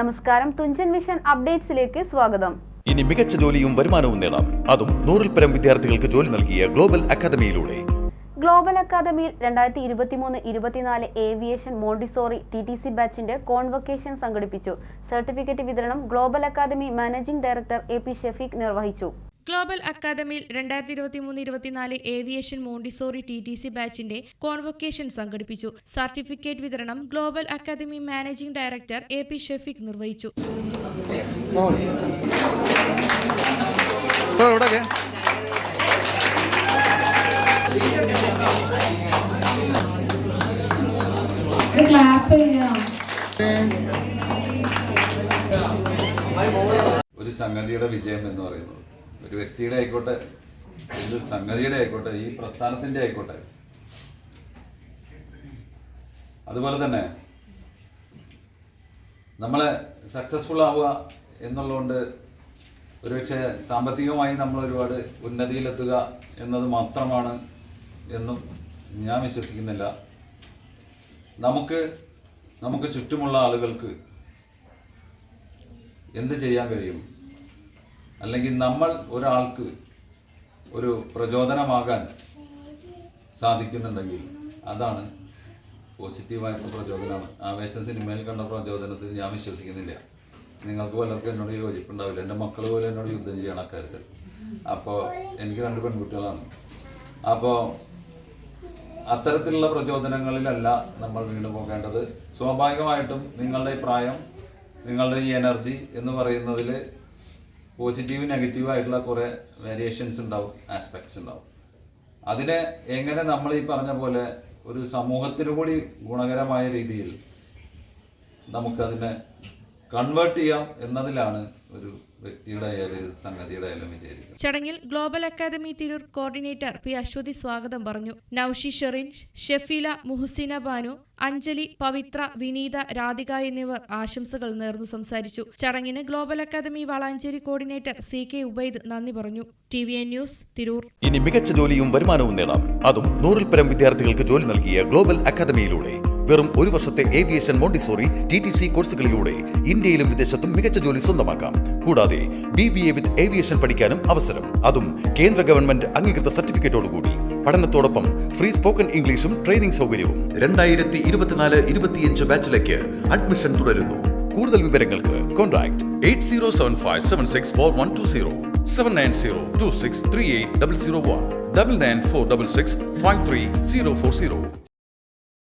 നമസ്കാരം. തുഞ്ചൻ മിഷൻ അപ്ഡേറ്റ്സിലേക്ക് സ്വാഗതം. ഇനി മികച്ച ജോലിയും വരുമാനവും നേടാം. അതും നൂറിൽ പരം വിദ്യാർത്ഥികൾക്ക് ജോലി നൽകിയ ഗ്ലോബൽ അക്കാദമിയിലൂടെ. ഗ്ലോബൽ അക്കാദമിയിൽ രണ്ടായിരത്തി ഇരുപത്തിമൂന്ന് ഇരുപത്തിനാല് aviation Montessori T T C ബാച്ചിന്റെ കോൺവൊക്കേഷൻ സംഘടിപ്പിച്ചു. സർട്ടിഫിക്കറ്റ് വിതരണം global academy managing director A P Shefeeq നിർവഹിച്ചു. ഗ്ലോബൽ അക്കാദമിയിൽ രണ്ടായിരത്തി ഇരുപത്തി മൂന്ന് ഇരുപത്തിനാല് aviation Montessori T T C ബാച്ചിന്റെ കോൺവൊക്കേഷൻ സംഘടിപ്പിച്ചു. സർട്ടിഫിക്കറ്റ് വിതരണം global academy managing director A P Shefik നിർവഹിച്ചു. ഒരു സംഗതിയുടെ വിജയം എന്ന് പറയുന്നത് ഒരു വ്യക്തിയുടെ ആയിക്കോട്ടെ ഒരു സംഗതിയുടെ ആയിക്കോട്ടെ ഈ പ്രസ്ഥാനത്തിന്റെ ആയിക്കോട്ടെ. അതുപോലെ തന്നെ നമ്മളെ സക്സസ്ഫുൾ ആവുക എന്നുള്ളതുകൊണ്ട് ഒരുപക്ഷെ സാമ്പത്തികമായി നമ്മൾ ഒരുപാട് ഉന്നതിയിലെത്തുക എന്നത് മാത്രമാണ് എന്നും ഞാൻ വിശ്വസിക്കുന്നില്ല. നമുക്ക് നമുക്ക് ചുറ്റുമുള്ള ആളുകൾക്ക് എന്ത് ചെയ്യാൻ കഴിയും? അല്ലെങ്കിൽ നമ്മൾ ഒരാൾക്ക് ഒരു പ്രചോദനമാകാൻ സാധിക്കുന്നുണ്ടെങ്കിൽ അതാണ് പോസിറ്റീവായിട്ടുള്ള പ്രചോദനമാണ് ആവേശം സിനിമയിൽ കണ്ട പ്രചോദനത്തിൽ ഞാൻ വിശ്വസിക്കുന്നില്ല. നിങ്ങൾക്ക് പലർക്കും എന്നോട് യോജിപ്പുണ്ടാവില്ല. എന്റെ മക്കൾ പോലും എന്നോട് യുദ്ധം ചെയ്യണം അക്കാര്യത്തിൽ. അപ്പോൾ എനിക്ക് രണ്ട് പെൺകുട്ടികളാണ്. അപ്പോൾ അത്തരത്തിലുള്ള പ്രചോദനങ്ങളിലല്ല നമ്മൾ വീണ്ടും പോകേണ്ടത്. സ്വാഭാവികമായിട്ടും നിങ്ങളുടെ പ്രായം നിങ്ങളുടെ ഈ എനർജി എന്ന് പറയുന്നതിൽ പോസിറ്റീവ് നെഗറ്റീവ് ആയിട്ടുള്ള കുറേ വേരിയേഷൻസ് ഉണ്ടാവും ആസ്പെക്ട്സ് ഉണ്ടാവും. അതിനെ എങ്ങനെ നമ്മൾ ഈ പറഞ്ഞ പോലെ ഒരു സമൂഹത്തിന് കൂടി ഗുണകരമായ രീതിയിൽ നമുക്കതിനെ കൺവേർട്ട് ചെയ്യാം എന്നതിലാണ് ഒരു വ്യക്തിയുടെ ആയാലും സംഗതിയുടെ ആയാലും വിചാരിക്കുന്നത് ചടങ്ങിൽ global academy Tirur coordinator P Aswathy സ്വാഗതം പറഞ്ഞു. നൌഷി ഷെറിൻ ഷെഫീല മുഹസിന ബാനു അഞ്ജലി പവിത്ര വിനീത രാധിക എന്നിവർ ആശംസകൾ നേർന്നു സംസാരിച്ചു. ചടങ്ങിന് global academy Valanchery coordinator C K Ubaid നന്ദി പറഞ്ഞു. T V N news Tirur. ഇനി മികച്ച ജോലിയും വരുമാനവും നേടാം. അതും നൂറിൽ പരം വിദ്യാർത്ഥികൾക്ക് ജോലി നൽകിയ ഗ്ലോബൽ അക്കാദമിയിലൂടെ. വെറും ഒരു വർഷത്തെ aviation Montessori T T C കോഴ്സുകളിലൂടെ ഇന്ത്യയിലും വിദേശത്തും മികച്ച ജോലി സ്വന്തമാക്കാം. കൂടാതെ B B A with aviation പഠിക്കാനും അവസരം. അതും കേന്ദ്ര ഗവൺമെന്റ് അംഗീകൃത സർട്ടിഫിക്കറ്റോടുകൂടി. പഠനത്തോടൊപ്പം ഫ്രീ സ്പോക്കൺ ഇംഗ്ലീഷും ട്രെയിനിംഗ് സൗകര്യവും. രണ്ടായിരത്തി ഇരുപത്തിനാല് ഇരുപത്തിയഞ്ച് ബാച്ചിലേക്ക് അഡ്മിഷൻ തുടരുന്നു. കൂടുതൽ വിവരങ്ങൾക്ക് contact eight zero seven five seven six four one two zero seven nine zero two six three eight double zero one double nine four double six five three zero four zero